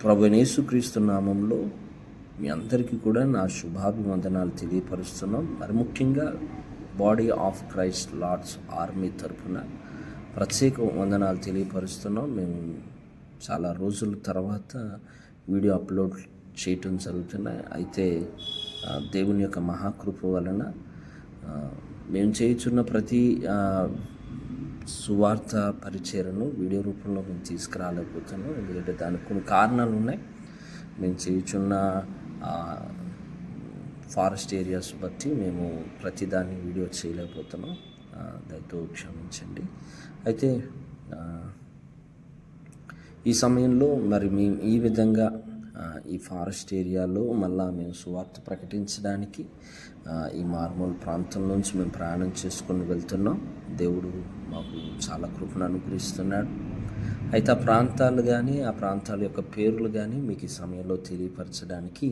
ప్రభు యేసుక్రీస్తు నామంలో మీ అందరికీ కూడా నా శుభాభివందనాలు తెలియపరుస్తున్నాం. మరి ముఖ్యంగా body of Christ Lord's army తరఫున ప్రత్యేక వందనాలు తెలియపరుస్తున్నాం. మేము చాలా రోజుల తర్వాత వీడియో అప్లోడ్ చేయటం జరుగుతున్నాయి అయితే దేవుని యొక్క మహాకృప వలన మేము చేయుచున్న ప్రతి సువార్త పరిచయను వీడియో రూపంలో మేము తీసుకురాలేకపోతున్నాం. ఎందుకంటే దానికి కొన్ని కారణాలు ఉన్నాయి. మేము చేయుచున్న ఫారెస్ట్ ఏరియాస్ బట్టి మేము ప్రతిదాన్ని వీడియో చేయలేకపోతున్నాం. దయతో క్షమించండి. అయితే ఈ సమయంలో మరి మేము ఈ విధంగా ఈ ఫారెస్ట్ ఏరియాలో మళ్ళా మేము సువార్త ప్రకటించడానికి ఈ మార్మూల్ ప్రాంతం నుంచి మేము ప్రయాణం చేసుకొని వెళ్తున్నాం. దేవుడు మాకు చాలా కృపను అనుగ్రహిస్తున్నాడు. అయితే ఆ ప్రాంతాలు కానీ ఆ ప్రాంతాల యొక్క పేర్లు కానీ మీకు ఈ సమయంలో తెలియపరచడానికి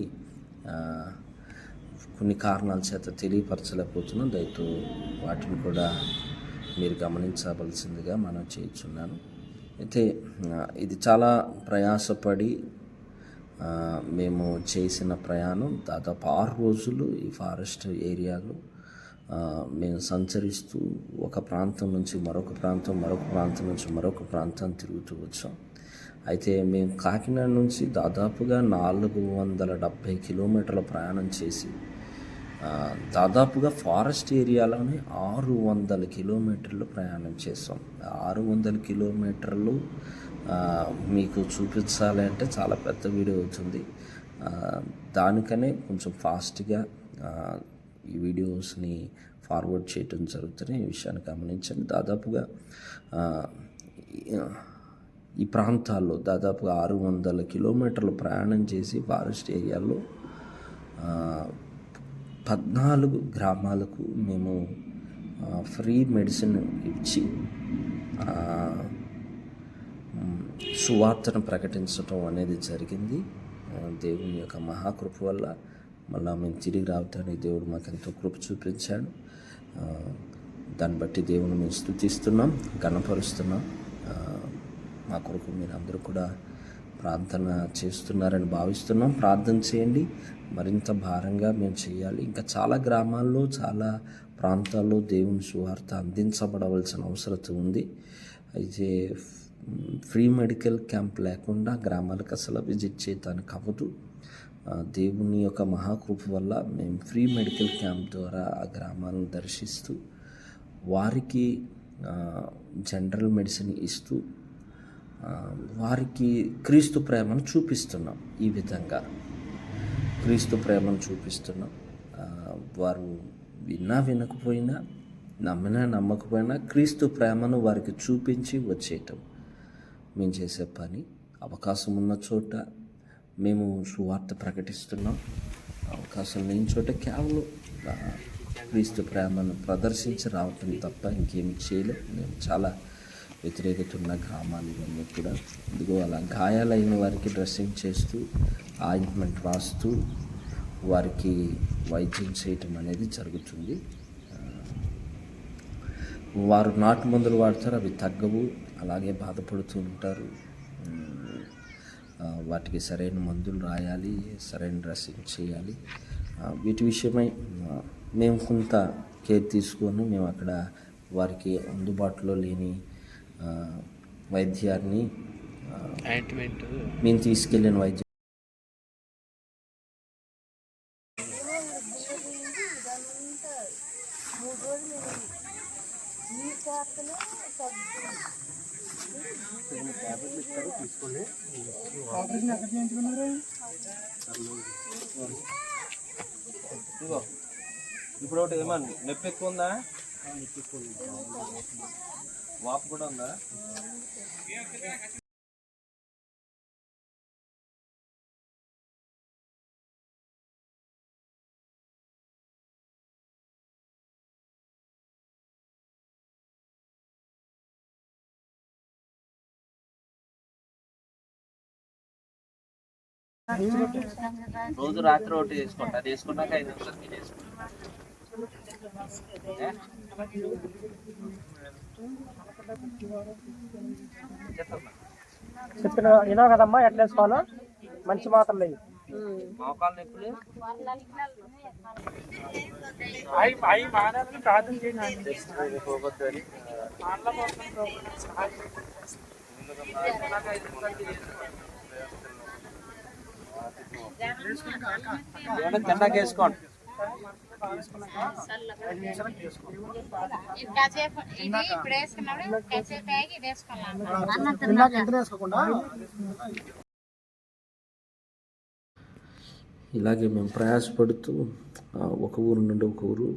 కొన్ని కారణాల చేత తెలియపరచలేకపోతున్నాం. దయతో వాటిని కూడా మీరు గమనించవలసిందిగా మనం చేయించున్నాను. అయితే ఇది చాలా ప్రయాసపడి మేము చేసిన ప్రయాణం దాదాపు ఆరు రోజులు ఈ ఫారెస్ట్ ఏరియాలో. మేము సంచరిస్తూ ఒక ప్రాంతం నుంచి మరొక ప్రాంతం మరొక ప్రాంతం నుంచి మరొక ప్రాంతం తిరుగుతూ వచ్చాం. అయితే మేము కాకినాడ నుంచి దాదాపుగా నాలుగు వందల డెబ్భై కిలోమీటర్ల ప్రయాణం చేసి దాదాపుగా ఫారెస్ట్ ఏరియాలోనే ఆరు వందల కిలోమీటర్లు ప్రయాణం చేస్తాం ఆరు వందల కిలోమీటర్లు మీకు చూపించాలి అంటే చాలా పెద్ద వీడియో అవుతుంది. దానికనే కొంచెం ఫాస్ట్గా ఈ వీడియోస్ని ఫార్వర్డ్ చేయటం జరుగుతుంది. ఈ విషయాన్ని గమనించండి. దాదాపుగా ఈ- ప్రాంతాల్లో దాదాపుగా ఆరు వందల కిలోమీటర్లు ప్రయాణం చేసి ఫారెస్ట్ ఏరియాలో పద్నాలుగు గ్రామాలకు మేము ఫ్రీ మెడిసిన్ ఇచ్చి సువార్తను ప్రకటించటం అనేది జరిగింది. దేవుని యొక్క మహాకృప వల్ల మళ్ళా మేము తిరిగి రావటానికి దేవుడు మాకు ఎంతో కృప చూపించాడు. దాన్ని బట్టి దేవుని మేము స్థుతిస్తున్నాం గణపరుస్తున్నాం మా కొరకు మీరు అందరూ కూడా ప్రార్థన చేస్తున్నారని భావిస్తున్నాం. ప్రార్థన చేయండి. మరింత భారంగా మేము చేయాలి. ఇంకా చాలా గ్రామాల్లో చాలా ప్రాంతాల్లో దేవుని సువార్త అందించబడవలసిన అవసరం ఉంది. అయితే ఫ్రీ మెడికల్ క్యాంప్ లేకుండా గ్రామాలకు అసలు విజిట్ చేయడానికి అవ్వదు. దేవుని యొక్క మహాకృప వల్ల మేము ఫ్రీ మెడికల్ క్యాంప్ ద్వారా ఆ గ్రామాలను దర్శిస్తూ వారికి జనరల్ మెడిసిన్ ఇస్తూ వారికి క్రీస్తు ప్రేమను చూపిస్తున్నాం ఈ విధంగా. క్రీస్తు ప్రేమను చూపిస్తున్నాం. వారు విన్నా వినకపోయినా నమ్మినా నమ్మకపోయినా క్రీస్తు ప్రేమను వారికి చూపించి వచ్చేయటం. మేము చేసే పని అవకాశం ఉన్న చోట మేము సువార్త ప్రకటిస్తున్నాం. అవకాశం లేని చోట కేవలం క్రీస్తు ప్రేమను ప్రదర్శించి రావటం తప్ప ఇంకేమి చేయలేం. మేము చాలా వ్యతిరేకత ఉన్న గ్రామాలు ఇవన్నీ కూడా. ఇదిగో అలా గాయాలైన వారికి డ్రెస్సింగ్ చేస్తూ ఆయింట్మెంట్ రాస్తూ వారికి వైద్యం చేయటం అనేది జరుగుతుంది. వారు నాటు మందులు వాడతారు అవి తగ్గవు అలాగే బాధపడుతూ ఉంటారు. వాటికి సరైన మందులు రాయాలి సరైన డ్రెస్సింగ్ చేయాలి. వీటి విషయమై మేము కొంత కేర్ తీసుకొని మేము అక్కడ వారికి అందుబాటులో లేని వైద్యాన్ని మేము తీసుకెళ్ళిన వైద్యం ఇదిగో ఇప్పుడు ఒకటి ఏమన్నా? నొప్పి ఎక్కువ ఉందా? వాపు కూడా ఉందా? రోజు రాత్రి ఒకటి వేసుకుంటా అది వేసుకున్నాక ఐదు నిమిషాలు చెప్పిన వినో కదమ్మా ఎట్లా వేసుకోవాలో? మంచి మాత్రలు అయ్యి మోకాలు నొప్పులు? అవి మానాలని సహాయం వేసుకోండి ఇలాగే మేము ప్రయాసపడుతూ ఒక ఊరు నుండి ఒక ఊరు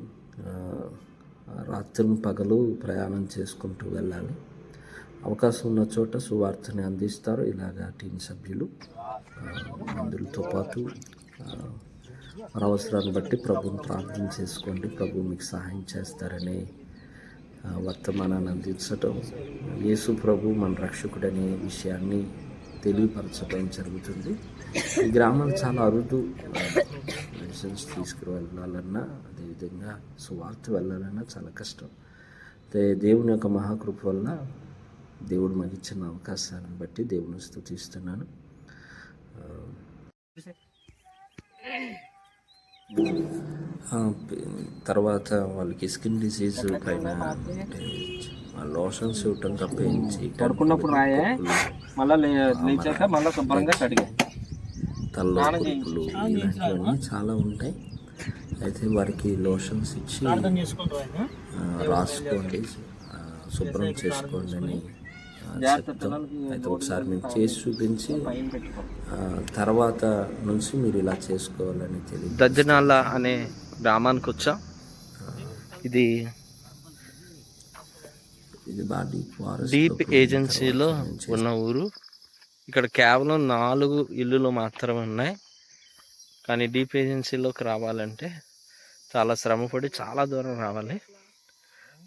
రాత్రి పగలు ప్రయాణం చేసుకుంటూ వెళ్ళాలి. అవకాశం ఉన్న చోట సువార్తని అందిస్తారు. ఇలాగా టీం సభ్యులు అందులతో మందులతో పాటు ఆ, మన అవసరాన్ని బట్టి ప్రభుని ప్రార్థన చేసుకోండి. ప్రభు మీకు సహాయం చేస్తారని వర్తమానాన్ని అందించటం యేసు ప్రభు మన రక్షకుడనే విషయాన్ని తెలియపరచడం జరుగుతుంది. ఈ గ్రామాలు చాలా అరుదు మెడిసిన్స్ తీసుకుని వెళ్ళాలన్నా అదేవిధంగా సువార్త వెళ్ళాలన్నా చాలా కష్టం. దేవుని యొక్క మహాకృప వల్ల దేవుడు మాకు ఇచ్చిన అవకాశాన్ని బట్టి దేవుని స్థుతిస్తున్నాను. తర్వాత వాళ్ళకి స్కిన్ డిసీజ్ పైన లోషన్స్ ఇవ్వటం తప్పించి పడుకున్నప్పుడు రాయే మళ్ళా లేచాక మళ్ళా శుభ్రంగా కడిగా. తల్లో కురుపులు ఇలాంటివన్నీ చాలా ఉంటాయి. అయితే వారికి లోషన్స్ ఇచ్చి రాసుకోండి. శుభ్రం చేసుకోండి అని చెప్తాం అయితే ఒకసారి మేము చేసి చూపించి ఆ, తర్వాత నుంచి మీరు ఇలా చేసుకోవాలని తెలియదు. దజ్జనాల అనే గ్రామానికి వచ్చా? ఇది ఇది డీప్ ఏజెన్సీలో ఉన్న ఊరు. ఇక్కడ కేవలం నాలుగు ఇల్లులు మాత్రమే ఉన్నాయి. కానీ డీప్ ఏజెన్సీలోకి రావాలంటే చాలా శ్రమపడి చాలా దూరం రావాలి.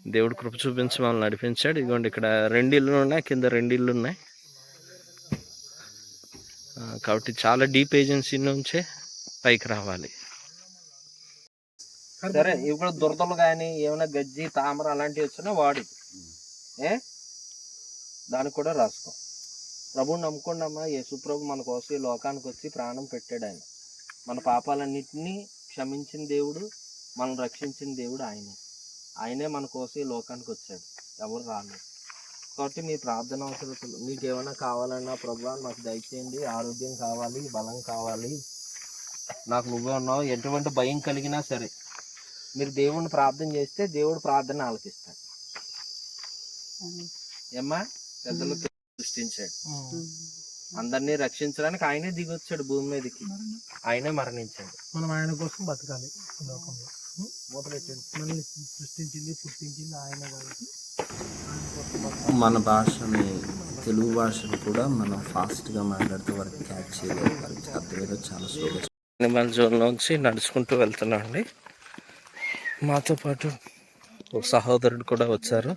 దేవుడు కృప చూపించి మమ్మల్ని నడిపించాడు. ఇదిగోండి ఇక్కడ రెండు ఇల్లులు ఉన్నాయి కింద రెండు ఇళ్ళు ఉన్నాయి. కాబట్టి చాలా డీప్ ఏజెన్సీ నుంచే పైకి రావాలి. సరే ఇప్పుడు దురదలు కానీ ఏమైనా గజ్జి తామర అలాంటివి వచ్చినా వాడు. ఏ? దానికి కూడా రాసుకో. ప్రభుని నమ్ముకోండి అమ్మా యేసుప్రభు మన కోసం ఈ లోకానికి వచ్చి ప్రాణం పెట్టాడు ఆయన. మన పాపాలన్నింటినీ క్షమించిన దేవుడు మనం రక్షించిన దేవుడు ఆయనే. ఆయనే మన కోసం ఈ లోకానికి వచ్చాడు. ఎవరు రాలేదు. కాబట్టి మీ ప్రార్థన అవసరతలు మీకు ఏమైనా కావాలన్నా ప్రభు నాకు దయచేయండి. ఆరోగ్యం కావాలి బలం కావాలి. నాకు నువ్వే ఉన్నావు. ఎటువంటి భయం కలిగినా సరే మీరు దేవుణ్ణి ప్రార్థన చేస్తే దేవుడు ప్రార్థన ఆలకిస్తాడు. ఏమ్మా? పెద్దలు సృష్టించాడు. అందరినీ రక్షించడానికి ఆయనే దిగొచ్చాడు భూమి మీదకి. ఆయనే మరణించాడు. మనం ఆయన కోసం బతకాలి లోకంలో. మూతలెట్టండి. మనల్ని సృష్టించింది పుట్టించింది ఆయన కాబట్టి మన భాషని తెలుగు భాషను కూడా మనం ఫాస్ట్గా మాట్లాడితే వారికి క్యాచ్ చేయలేదు వారికి అర్థమయ్యేది చాలా స్లోగా అనిమల్ జోన్లోంచి నడుచుకుంటూ వెళ్తున్నాం అండి మాతో పాటు ఒక సహోదరుడు కూడా వచ్చారు.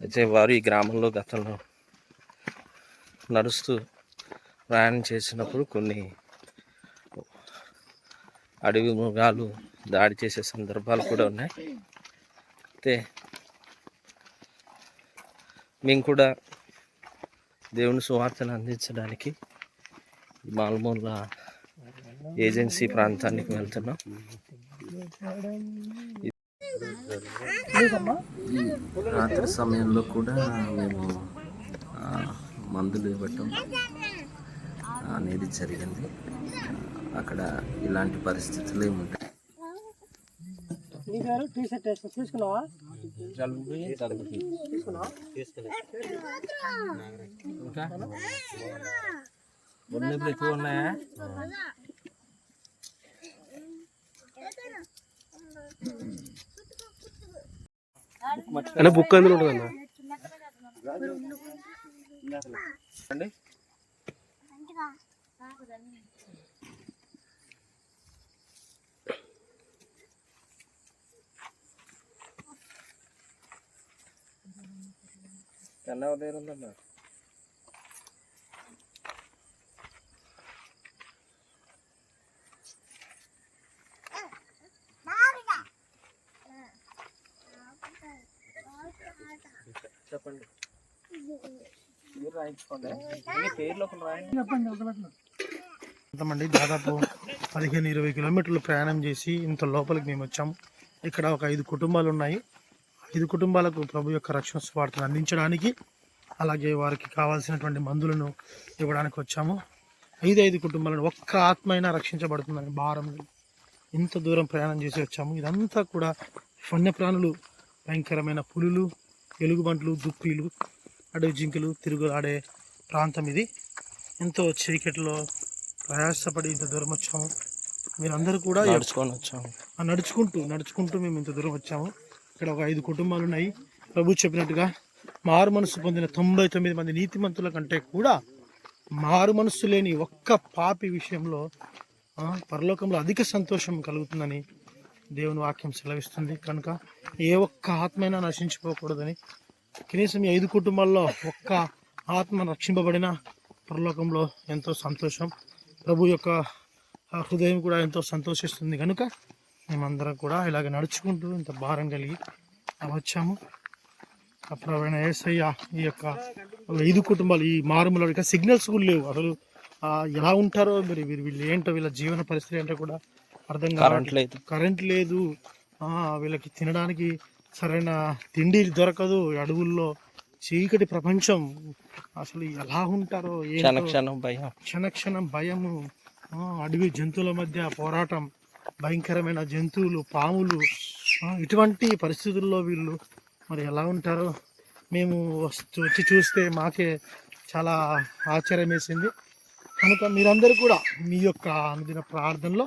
అయితే వారు ఈ గ్రామంలో గతంలో నడుస్తూ ప్రయాణం చేసినప్పుడు కొన్ని అడవి మృగాలు దాడి చేసే సందర్భాలు కూడా ఉన్నాయి. అయితే మేము కూడా దేవుని సువార్తను అందించడానికి మాల్మూల ఏజెన్సీ ప్రాంతానికి వెళ్తున్నాం. రాత్రి సమయంలో కూడా మేము మందులు ఇవ్వటం అనేది జరిగింది. అక్కడ ఇలాంటి పరిస్థితులు ఏమి ఉంటాయి? నీ పేరు టీ షర్ట్ వేసుకో తీసుకున్నావా? తీసుకున్నావా ఇంకా ఒళ్ళు ఎక్కువ ఉన్నాయా అన్న బుక్ అందులో ఉంటుంది అన్న తెల్ల ఉదయం ఉందమ్మా. చెప్పండి. మీరు రాయించుకోండి. మీ పేర్లు ఒకరు రాయండి? చెప్పండి ఒక అండి దాదాపు పదిహేను ఇరవై కిలోమీటర్లు ప్రయాణం చేసి ఇంత లోపలికి మేము వచ్చాము. ఇక్కడ ఒక ఐదు కుటుంబాలు ఉన్నాయి. ఐదు కుటుంబాలకు ప్రభు యొక్క రక్షణ స్వార్థను అందించడానికి అలాగే వారికి కావాల్సినటువంటి మందులను ఇవ్వడానికి వచ్చాము. ఐదు ఐదు కుటుంబాలను ఒక్క ఆత్మ అయినా రక్షించబడుతుందని భారం ఇంత దూరం ప్రయాణం చేసి వచ్చాము. ఇదంతా కూడా వన్యప్రాణులు భయంకరమైన పులులు ఎలుగుబంట్లు దుప్పిలు అడవి జింకలు తిరుగులాడే ప్రాంతం ఇది. ఎంతో చీకటిలో ప్రయాసపడి ఇంత దూరం వచ్చాము. మీరందరూ కూడా నడుచుకొని వచ్చాము. ఆ నడుచుకుంటూ నడుచుకుంటూ మేము ఇంత దూరం వచ్చాము. ఇక్కడ ఒక ఐదు కుటుంబాలు ఉన్నాయి ప్రభు చెప్పినట్టుగా మారు మనసు పొందిన తొంభై తొమ్మిది మంది నీతిమంతుల కంటే కూడా మారు మనస్సు లేని ఒక్క పాపి విషయంలో పరలోకంలో అధిక సంతోషం కలుగుతుందని దేవుని వాక్యం సెలవిస్తుంది. కనుక ఏ ఒక్క ఆత్మైనా నశించిపోకూడదని కనీసం ఈ ఐదు కుటుంబాల్లో ఒక్క ఆత్మ రక్షింపబడిన పరలోకంలో ఎంతో సంతోషం. ప్రభు యొక్క హృదయం కూడా ఎంతో సంతోషిస్తుంది. కనుక మేమందరం కూడా ఇలాగ నడుచుకుంటూ ఇంత భారం కలిగి వచ్చాము. అప్పుడు ఏసయ్య ఈ యొక్క ఐదు కుటుంబాలు ఈ మారుమూల సిగ్నల్స్ కూడా లేవు. అసలు ఎలా ఉంటారో మరి వీరు వీళ్ళు ఏంటో వీళ్ళ జీవన పరిస్థితి ఏంటో కూడా అర్థం కరెంట్ కావట్లేదు లేదు. కరెంట్ లేదు. ఆ, వీళ్ళకి తినడానికి సరైన తిండి దొరకదు. అడవుల్లో చీకటి ప్రపంచం. అసలు ఎలా ఉంటారో క్షణ ఏంటో క్షణం భయం. క్షణక్షణం భయము. అడవి జంతువుల మధ్య పోరాటం. భయంకరమైన జంతువులు పాములు ఇటువంటి పరిస్థితుల్లో వీళ్ళు మరి ఎలా ఉంటారో మేము వస్తు- వచ్చి చూస్తే మాకే చాలా ఆశ్చర్యం వేసింది కనుక మీరందరూ కూడా మీ యొక్క అనుదిన ప్రార్థనలో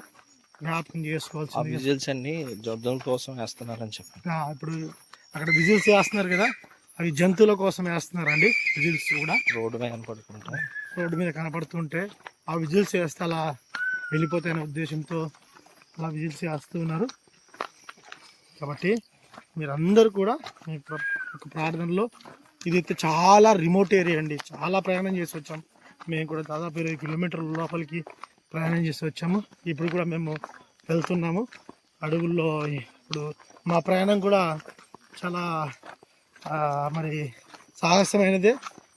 జ్ఞాపకం చేసుకోవాల్సింది విజిల్స్ అన్ని జబ్దం కోసం వేస్తున్నారని చెప్పి. ఇప్పుడు అక్కడ విజిల్స్ వేస్తున్నారు కదా అవి జంతువుల కోసం వేస్తున్నారండి విజిల్స్ కూడా. రోడ్డు మీద పడుకుంటాం రోడ్డు మీద కనపడుతుంటే ఆ విజిల్స్ వేస్తే అలా వెళ్ళిపోతాయనే ఉద్దేశంతో అలా విజిల్స్ వేస్తూ ఉన్నారు. కాబట్టి మీరందరూ కూడా మీ ఒక ప్రార్థనలో ఇదైతే చాలా రిమోట్ ఏరియా అండి. చాలా ప్రయాణం చేసి వచ్చాం. మేము కూడా దాదాపు ఇరవై కిలోమీటర్ల లోపలికి ప్రయాణం చేసి వచ్చాము. ఇప్పుడు కూడా మేము వెళ్తున్నాము. అడవుల్లో ఇప్పుడు మా ప్రయాణం కూడా చాలా మరి సాహసమైనదే.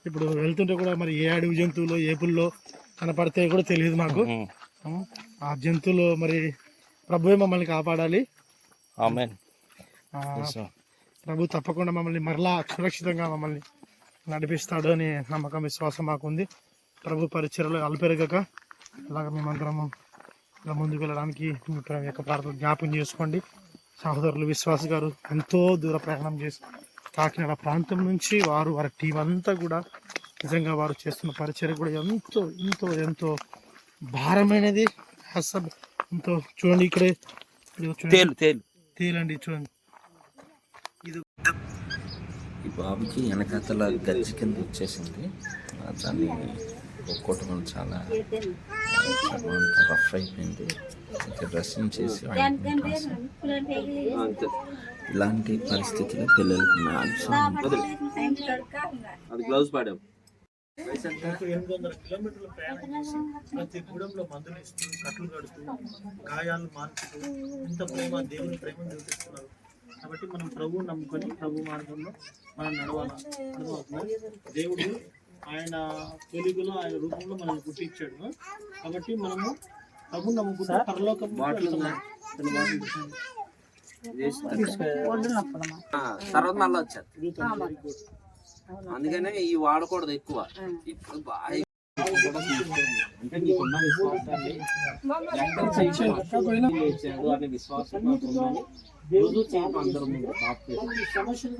ఇప్పుడు వెళ్తుంటే కూడా మరి ఏ అడవి జంతువులు ఏ పుల్లో కనపడితే కూడా తెలియదు మాకు. ఆ జంతువులు మరి ప్రభువే మమ్మల్ని కాపాడాలి. ఆమెన్. ప్రభు తప్పకుండా మమ్మల్ని మరలా సురక్షితంగా మమ్మల్ని నడిపిస్తాడు అనే నమ్మకం విశ్వాసం మాకుంది. ప్రభు పరిచయలో అల్పెరగక అలాగ మేమందరము ఇలా ముందుకు వెళ్ళడానికి మీ యొక్క ప్రార్థన జ్ఞాపకం చేసుకోండి. సహోదరులు విశ్వాస్ గారు ఎంతో దూర ప్రయాణం చేసి కాకినాడ ప్రాంతం నుంచి వారు వారి టీం అంతా కూడా నిజంగా వారు చేస్తున్న పరిచయం కూడా ఎంతో ఎంతో ఎంతో భారమైనది. అసలు ఎంతో చూడండి ఇక్కడే. తేలు తేలు. తేలండి చూడండి. ఈ బాబుకి వెనకాతల గజ్జి కింద వచ్చేసింది. దాన్ని ఒక్కోటం చాలా రఫ్ అయిపోయింది. ఇంకా డ్రెస్సింగ్ చేసి. ఇలాంటి పరిస్థితుల్లో పిల్లలకి మ్యాక్సిమం అది గ్లౌజ్ పాడాం. ఎనిమిది వందల కిలోమీటర్లు ప్రయాణం చేసి ప్రతి గూడెంలో మందులు ఇస్తూ కట్లు కడుతూ గాయాలు మార్చుతూ ఇంత ప్రేమ దేవుని ప్రేమను చూపిస్తున్నారు కాబట్టి మనం ప్రభువు నమ్ముకొని ప్రభు మార్గంలో మనం నడవాల అర్థమవుతుంది దేవుడు ఆయన తెలుగులో ఆయన రూపంలో మనం పుట్టించాడు కాబట్టి మనము ప్రభు నమ్ముకుంటే పరలోకం తర్వాత మళ్ళీ వచ్చారు అందుకనే ఈ వాడకూడదు ఎక్కువ. ఇప్పుడు బాగా అంటే నీకున్న విశ్వాసం.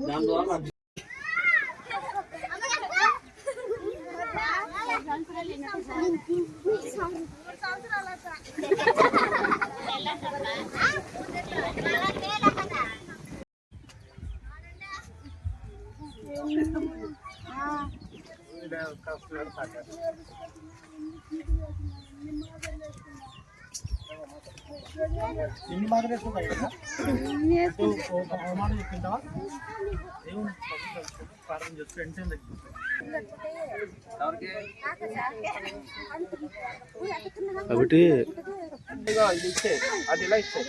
దాని ద్వారా ఎన్ని వేసుకుంటాయి కదా? చేస్తూ తగ్గిపోతుంది కాబట్టి ఇది ఇచ్చే అది ఇలా ఇచ్చే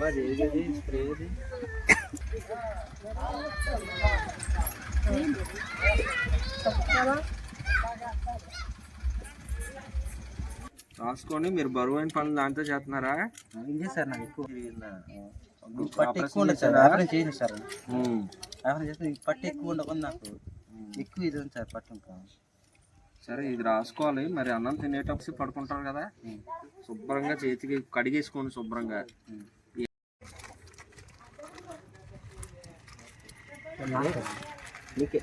మరి ఏది? రాసుకొని మీరు బరువైన పనులు దాంతో చేస్తున్నారా? ఏం చేశారు నాకు ఎక్కువ. మీకు పట్టు ఆపరేషన్ ఎక్కువ ఉండదు సార్. సార్. చేస్తే పట్టు ఎక్కువ ఉండకుండా నాకు. ఎక్కువ ఇది ఉంది సార్ పట్టు సరే ఇది రాసుకోవాలి. మరి అన్నం తినేటప్పుడు పడుకుంటారు కదా? శుభ్రంగా చేతికి కడిగేసుకోండి శుభ్రంగా. మీకే.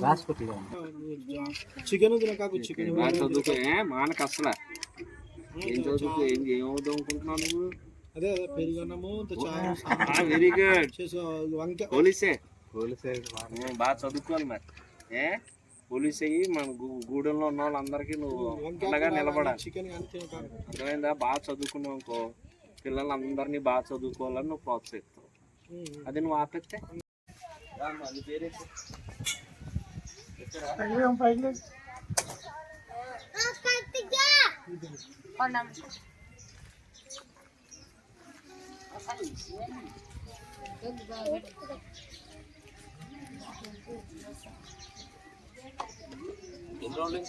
రాసుకుంటున్నాను చికెన్ తినకాకు చికెన్ బాగా చదువుకో ఏ మానకు అసలు. ఏం చదువుకో ఏం ఏమవుదాం అనుకుంటున్నావు నువ్వు? అదే అదే పెరుగన్నము వెరీ గుడ్ వంకాయ పోలీసే. పోలీసే బాగా. చదువుకోవాలి మరి. ఏ పోలీస్ అయ్యి మన గూ- గూడెంలో ఉన్న వాళ్ళందరికీ నువ్వు అండగా నిలబడాలి. అర్థమైందా? బాగా చదువుకున్నావు అనుకో పిల్లలందరినీ బాగా చదువుకోవాలని నువ్వు ప్రోత్సహిస్తావు. అది నువ్వు ఆపెత్తే ఎన్ని రోజులు ఇంకా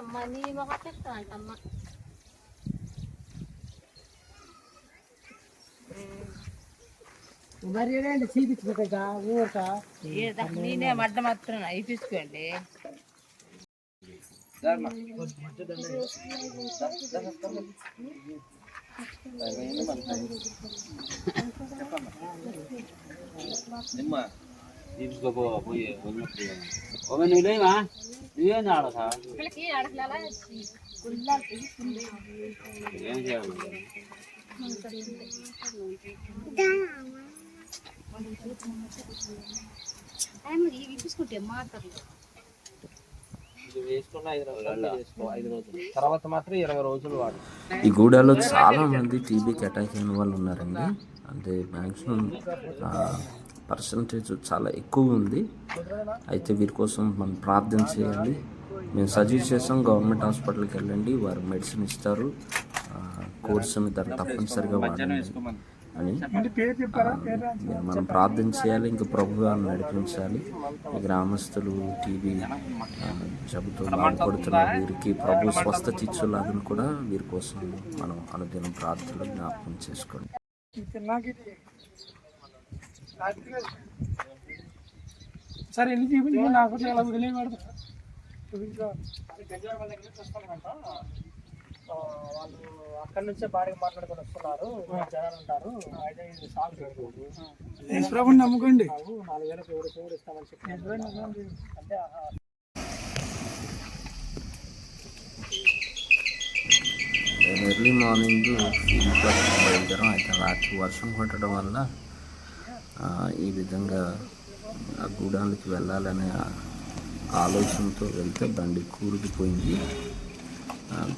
అమ్మ నీ మొక్క చెప్తా అంటమ్మ నేనే మడ్డ మాత్రం అయిపించుకోండి నిమ్మ నువ్వేమా నువ్వేం ఆడతా ఏం చేయాలి ఇవి చూసుకుంటే మాత్రం ఇది వేసుకున్న ఐదు రోజులు వేసుకో ఐదు రోజులు. తర్వాత మాత్రం ఇరవై రోజులు వాడు. ఈ గూడాలో చాలా మంది టీబీకి అటాక్ అయిన వాళ్ళు ఉన్నారండి. అంటే మ్యాక్సిమం పర్సంటేజ్ చాలా ఎక్కువ ఉంది. అయితే వీరి కోసం మనం ప్రార్థన చేయాలి. మేము సజెస్ట్ చేస్తాం గవర్నమెంట్ హాస్పిటల్కి వెళ్ళండి. వారు మెడిసిన్ ఇస్తారు. కోర్సుని దాన్ని తప్పనిసరిగా వాడండి. అని. మనం ప్రార్థన చేయాలి ఇంకా ప్రభు వారిని నడిపించాలి గ్రామస్తులు టీవీ జబ్బుతో బాధపడుతున్న వీరికి ప్రభు స్వస్థత ఇచ్చేలాగా కూడా వీరి కోసం మనం అనుదినం ప్రార్థనలు జ్ఞాపకం చేసుకోండి. సరే ఎన్ని చూపించు? నాకు వదిలేయబడదు చూపించు. వాళ్ళు అక్కడి నుంచే బాడీ మాట్లాడుకొని వస్తున్నారు. జనాలు ఉంటారు. అయితే ఇది సాగు నమ్ముకోండి. నాలుగు వేల ఎవరు ఎవరు ఇస్తామని చెప్పి అంటే నేను ఎర్లీ మార్నింగ్ కోసం బయలుదేరాం. అయితే రాత్రి వర్షం కొట్టడం వల్ల ఆ, ఈ విధంగా ఆ గూడానికి వెళ్ళాలనే ఆలోచనతో వెళ్తే బండి కూరుకుపోయింది.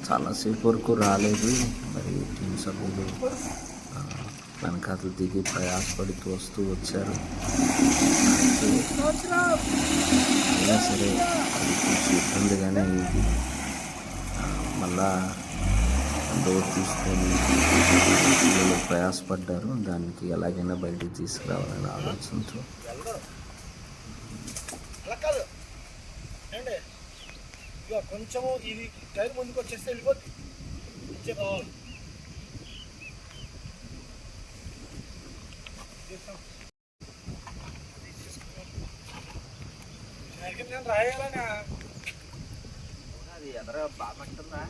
చాలాసేపు వరకు రాలేదు. మరి టీం సభ్యులు వెనకాతలు దిగి ప్రయాసపడుతూ వస్తూ వచ్చారు. అయినా సరే అది కొంచెం ఇబ్బందిగానే అయింది మళ్ళా డోర్ తీసుకొని పిల్లలు ప్రయాసపడ్డారు. దానికి ఎలాగైనా బయటికి తీసుకురావాలనే ఆలోచనతో ఏంటి ఇక కొంచెము ఇది టైర్ ముందుకు వచ్చేస్తే వెళ్ళిపోద్ది ఇచ్చే కావాలి నేను రాయాలని? అది ఎదర బాగా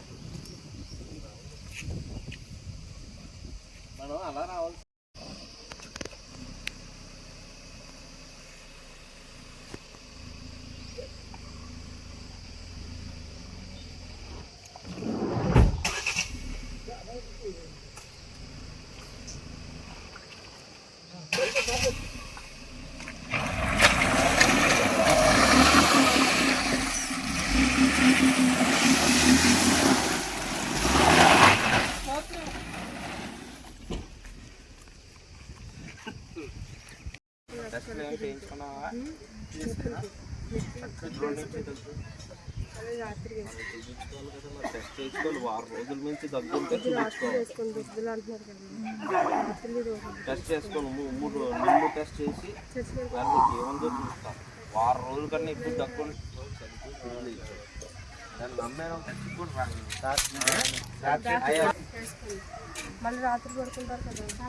మనం అలా రావాలి ఏమైనా చేయించుకున్నావా ఎన్ని రోజుల నుంచి దగ్గు? చూపించుకోవాలి కదా మరి టెస్ట్ చేసుకోవాలి వారం రోజుల నుంచి దగ్గు ఉంటే చూపించుకోవాలి టెస్ట్ చేసుకోను మూ- మూడు నిమ్ము టెస్ట్ చేసి దానికి ఏముందో చూస్తాను వారం రోజుల కన్నా ఎక్కువ దగ్గు మళ్ళీ రాత్రి పడుకుంటారు కదా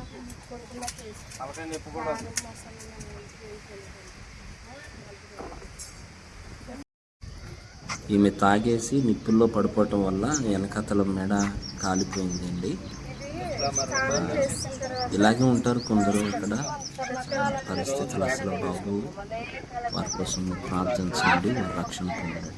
పడుకున్నప్పుడు తలకాయ నొప్పి కూడా వస్తుంది. ఈమె తాగేసి నిప్పుల్లో పడిపోవటం వల్ల వెనకతల మెడ కాలిపోయిందండి. ఇలాగే ఉంటారు కొందరు ఇక్కడ. పరిస్థితులు అసలు బాబు వారి కోసం ప్రార్థించండి వారి రక్షణ పొందండి.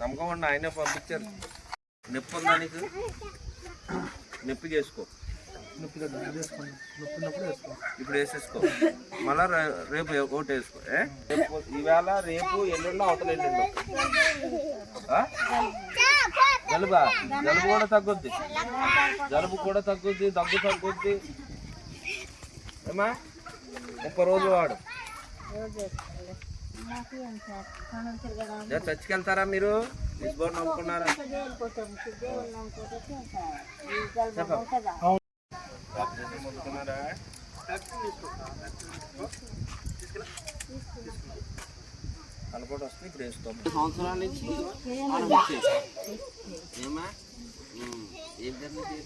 నమ్మకం ఉండి ఆయనే పంపించారు. నొప్పి ఉందా నీకు? నొప్పి చేసుకో. నొప్పి వేసుకోండి నొప్పి ఉన్నప్పుడు ఇప్పుడు వేసేసుకో. మళ్ళా రేపు ఒకటి వేసుకో? రేపు ఈవేళ రేపు ఎల్లుండి అవతల ఎల్లుండి? జలుబా? జలుబు కూడా తగ్గుద్ది. జలుబు కూడా తగ్గుద్ది దగ్గు తగ్గుద్ది. ఏమా ముప్పై రోజులు వాడు. వెళ్తారా మీరు? లిస్బోర్న్ నమ్ముకున్నారా? బాప్తిజం పొందుకున్నారా వస్తే ఇప్పుడు వేసుకో సంవత్సరాల నుంచి ఏమా ఏం జరిగింది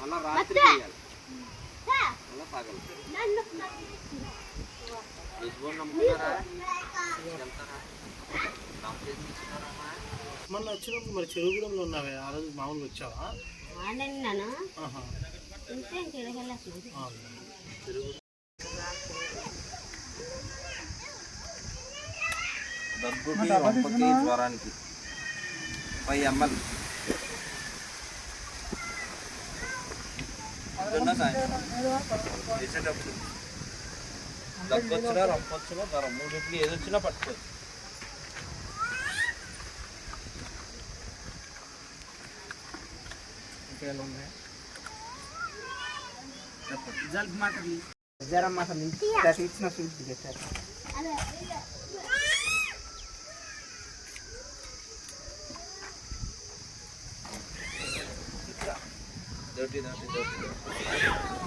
మళ్ళా రాత్రి చేయాలి మళ్ళా పగలు లిస్బోర్న్ నమ్ముకున్నారా వెళ్తారా మొన్న వచ్చినప్పుడు మరి చెరువుగూడెంలో ఉన్నావే ఆ రోజు మామూలుగా వచ్చావా. దగ్గుకి వంపకి జ్వరానికి. పై ఎంఎల్ వేసేటప్పుడు. దగ్గు వచ్చినా జ్వరం మూడింటికి ఏది వచ్చినా పట్టుకోవచ్చు. ఇంకేమైనా ఉన్నాయా జలుబు మాత్రం జ్వరం మాత్రం ఇచ్చిన సూట్ పెట్టారు దొరికి దొరికి దొరికి